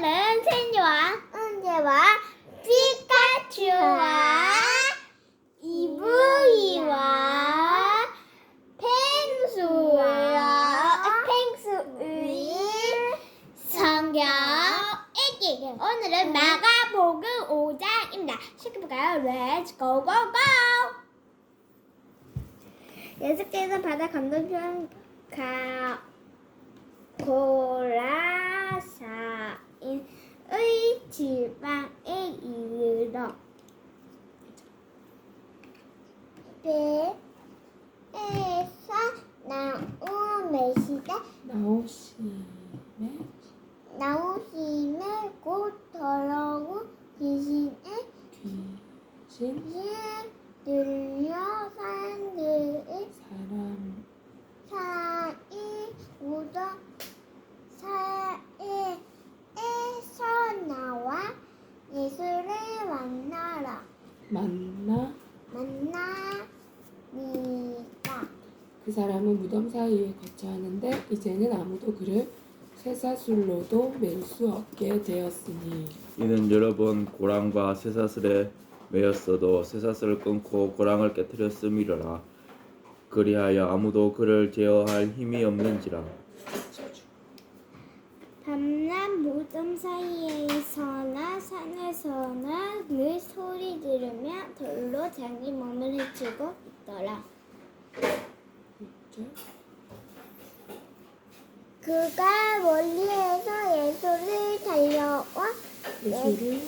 오늘은 세니와 은재와 피카츄와 이브이와 펭수와 펭수의 성경 읽기. 오늘은 마가복음 5장입니다. 시작해볼까요? Let's go go go! 예수께서 바다 건너편 가 고라사인 의 지방에 이르러 배에서 나온 메시되 나오시네 나오심에 곧 더러운 귀신의 귀신? 귀에 들려 사람들의 사람. 사이 묻어 사이 에서 나와 예수를 만나러 만나 만나니까 그 사람은 무덤 사이에 거처하는데 이제는 아무도 그를 쇠사슬로도 맬 수 없게 되었으니 이는 여러 번 고랑과 쇠사슬에 매였어도 쇠사슬을 끊고 고랑을 깨뜨렸음이러라. 그리하여 아무도 그를 제어할 힘이 없는지라. 밤낮 무덤 사이에서나 산에서나 늘 소리 들으며 돌로 자기 몸을 해치고 있더라. 그가 멀리에서 예수를 달려와 예수를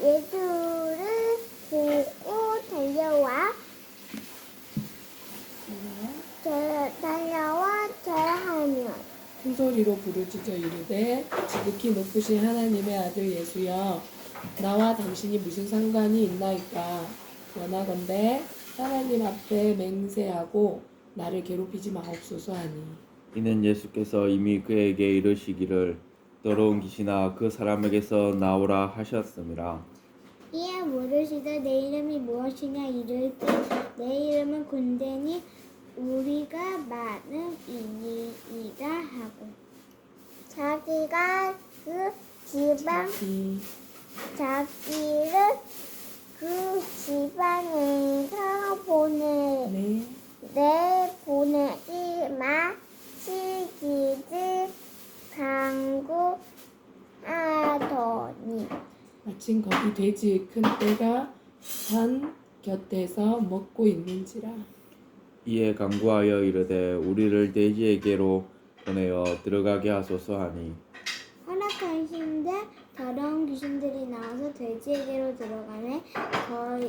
예수를 보고 달려와 저- 달려와 절하며 큰 소리로 부르짖어 이르되 지극히 높으신 하나님의 아들 예수여 나와 당신이 무슨 상관이 있나이까? 원하건대 하나님 앞에 맹세하고 나를 괴롭히지 마옵소서 하니. 이는 예수께서 이미 그에게 이르시기를 더러운 귀신아 그 사람에게서 나오라 하셨음이라. 이에 물으시되 내 이름이 무엇이냐 이르되 내 이름은 군대니 우리가 많은 이니이다 하고 자기가 그 지방 이 자기를 그 지방에서 보내 네. 내 보내지 마 시기를 강구하더니. 마침 거기 돼지 큰 떼가 산 곁에서 먹고 있는지라. 이에 강구하여 이르되 우리를 돼지에게로 보내어 들어가게 하소서 하니. 허락하신데 더러운 귀신들이 나와서 돼지에게로 들어가네 거의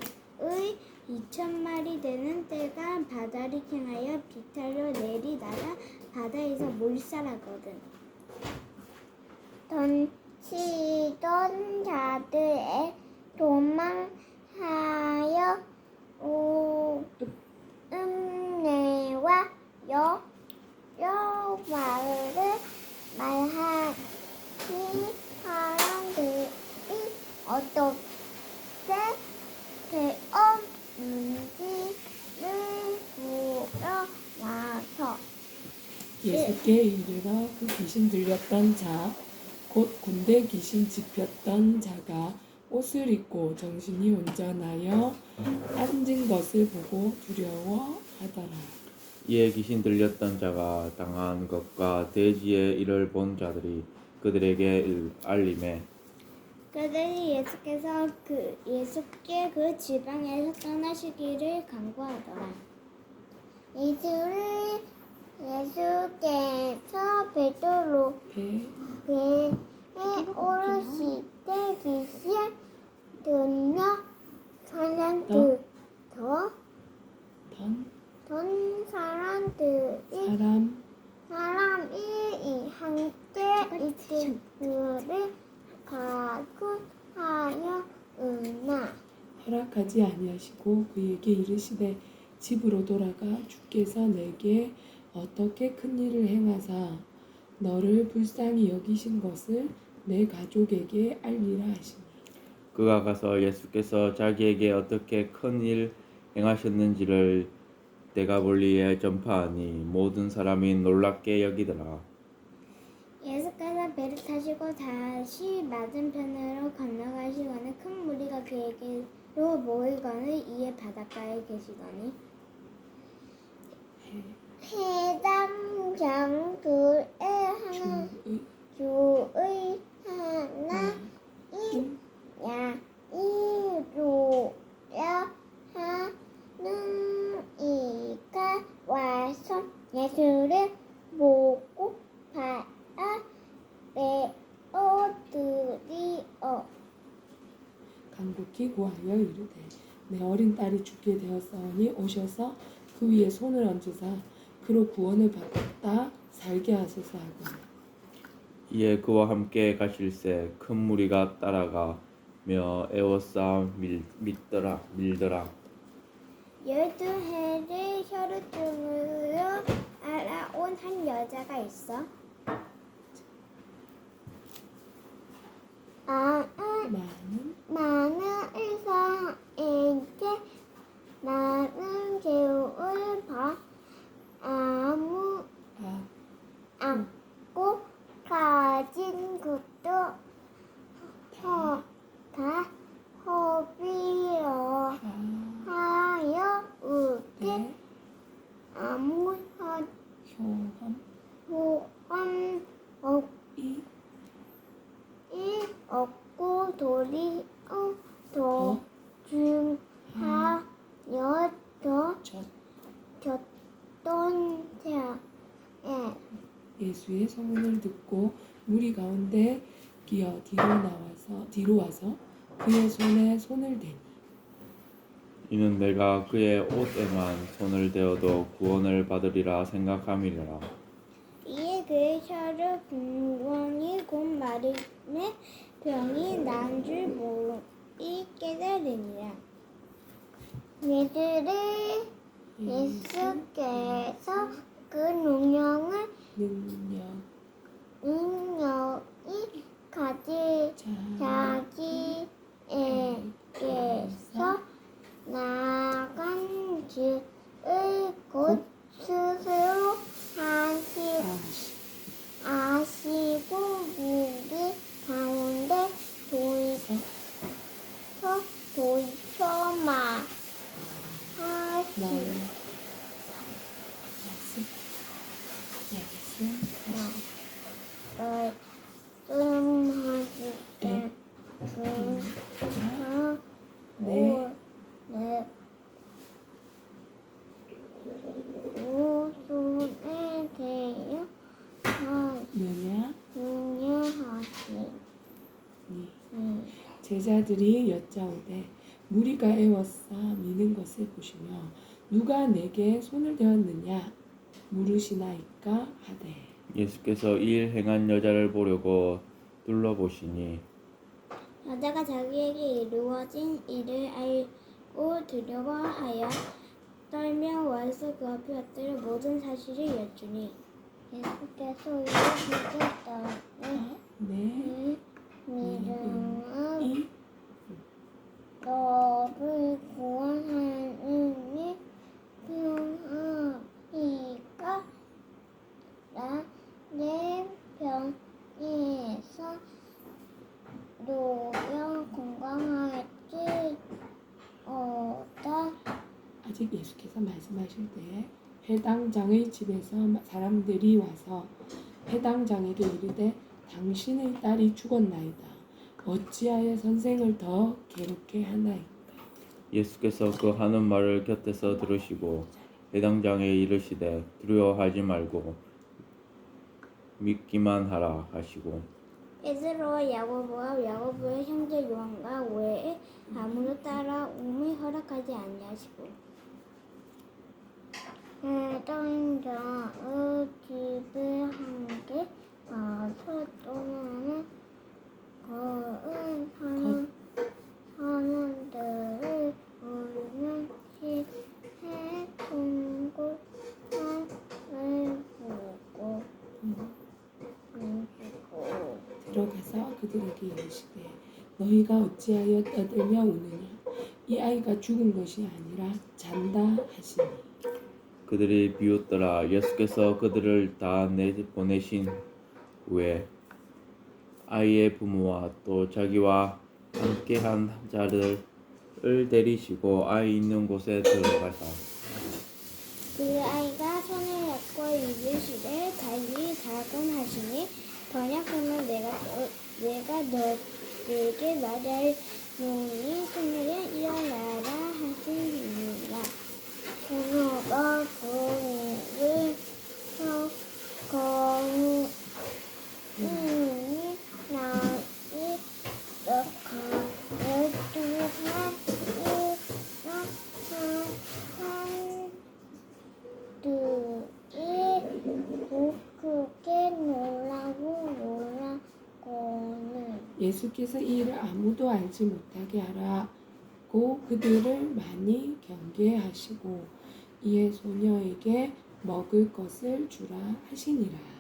2천 마리 되는 떼가 바다를 향하여 비탈로 내리다가 바다에서 몰살하거든. 던치던 자들의 도망하여 오 음내와 여 여호와를 말하니 사람들이 어떻게 되었는지를 보러 와서 예수께 이르러 그 귀신 들렸던 자 곧 군대 귀신 집혔던 자가 옷을 입고 정신이 온전하여 앉은 것을 보고 두려워하더라. 이에 귀신 들렸던 자가 당한 것과 돼지의 일을 본 자들이 그들에게 일- 알림해 그들이 예수께서 그 예수께 그 지방에서 떠나시기를 강구하더라. 예수를 예수께서 베드로 배 배에 오르실 때 귀신 들려 사람들 더? 던 던 사람들이 사람. 사람이 이 함께 있을 그를 가구하여 은나 허락하지 아니하시고 그에게 이르시되 집으로 돌아가 주께서 내게 어떻게 큰 일을 행하사? 너를 불쌍히 여기신 것을 내 가족에게 알리라 하시니. 그가 가서 예수께서 자기에게 어떻게 큰 일 행하셨는지를 데가볼리에 전파하니 모든 사람이 놀랍게 여기더라. 예수께서 예수께서 배를 타시고 다시 맞은편으로 건너가시거늘 큰 무리가 그에게로 모이거늘 이에 바닷가에 계시더니 해당장 둘에 하나 주의 주의 하나 음, 야 이루야 하는 이가 와서 예수를 보고 바라 베어드리어 간곡히 구하여 이르되 내 어린 딸이 죽게 되었사오니 오셔서 그 위에 손을 얹으사 그로 구원을 받았다 살게 하소서 하고. 이에 그와 함께 가실새 큰 무리가 따라가며 에워싸 밀, 밀더라 밀더라. 열두 해를 혈우증으로 알아온 한 여자가 있어 아, 아 많은 많은 의사에게 많은 죄를 봐 아무 아 않고 가진 것도 허, 다 허비로 하, 하여 우게 네, 아무 효험 호함 없이. 이 없고 도리어 더, 도중하여 더 젖. 줬던 자에 예수의 소문을 듣고 무리 가운데 끼어 뒤로 나와서 뒤로 와서 그의 손에 손을 대니. 이는 내가 그의 옷에만 손을 대어도 구원을 받으리라 생각함이라. 이에 그의 혀를 분원이 곧 마름에 병이 난 줄 모이 깨달으니라. 예수를 예수께서 그 농령을 능력 능력이 가지 자 자기에게서 나간 스스로 하시, 아시 아시고 무리 가운데 도이서 도이쳐마 하시 나의 말씀 말씀 말씀하실 때 그, 네. 네. 오손에 대여 느냐 하느냐하시니 니 제자들이 여짜오되 무리가 애워싸 미는 것을 보시며 누가 내게 손을 대었느냐? 물으시나이까? 하되. 예수께서 이 일 행한 여자를 보려고 둘러보시니 여자가 자기에게 이루어진 일을 알고 두려워하여 떨며 와서 그 앞에 엎드려 모든 사실을 여쭈니. 예수께서 이르시겠다는 네 믿음은 이 너를 구원하느니 평화이가 나내 병에서 노여 건강할지 어다 아직 예수께서 말씀하실 때 해당장의 집에서 사람들이 와서 해당장에게 이르되 당신의 딸이 죽었나이다. 어찌하여 선생을 더 괴롭게 하나이까? 예수께서 그 하는 말을 곁에서 들으시고 해당장에 이르시되 두려워하지 말고 믿기만 하라 하시고 베드로와 야고보와 야고보의 형제 요한과 외에 아무도 따라옴을 허락하지 아니하시고 해당자의 집에 함께 가서 떠나는 거은 사람 사람들을 울면 시해 통곡함을 보고 눈치고 들어가서 그들에게 이르시되 너희가 어찌하여 떠들며 우느냐? 이 아이가 죽은 것이 아니라 잔다 하시니. 그들이 비웃더라. 예수께서 그들을 다 내보내신 후에 아이의 부모와 또 자기와 함께한 자들을 데리시고 아이 있는 곳에 들어가서 그 아이가 손을 잡고 이르시되 자기 작은 하시니 번역하면 내가 너, 내가 너에게 말할 노니 그녀는 일어나라 하시니라 부모가 그를 거우니 나이 떡하여 두하이 둘이 크게 놀라고 놀라고는 예수께서 이 일을 아무도 알지 못하게 하라고 그들을 많이 경계하시고 이에 소녀에게 먹을 것을 주라 하시니라. 아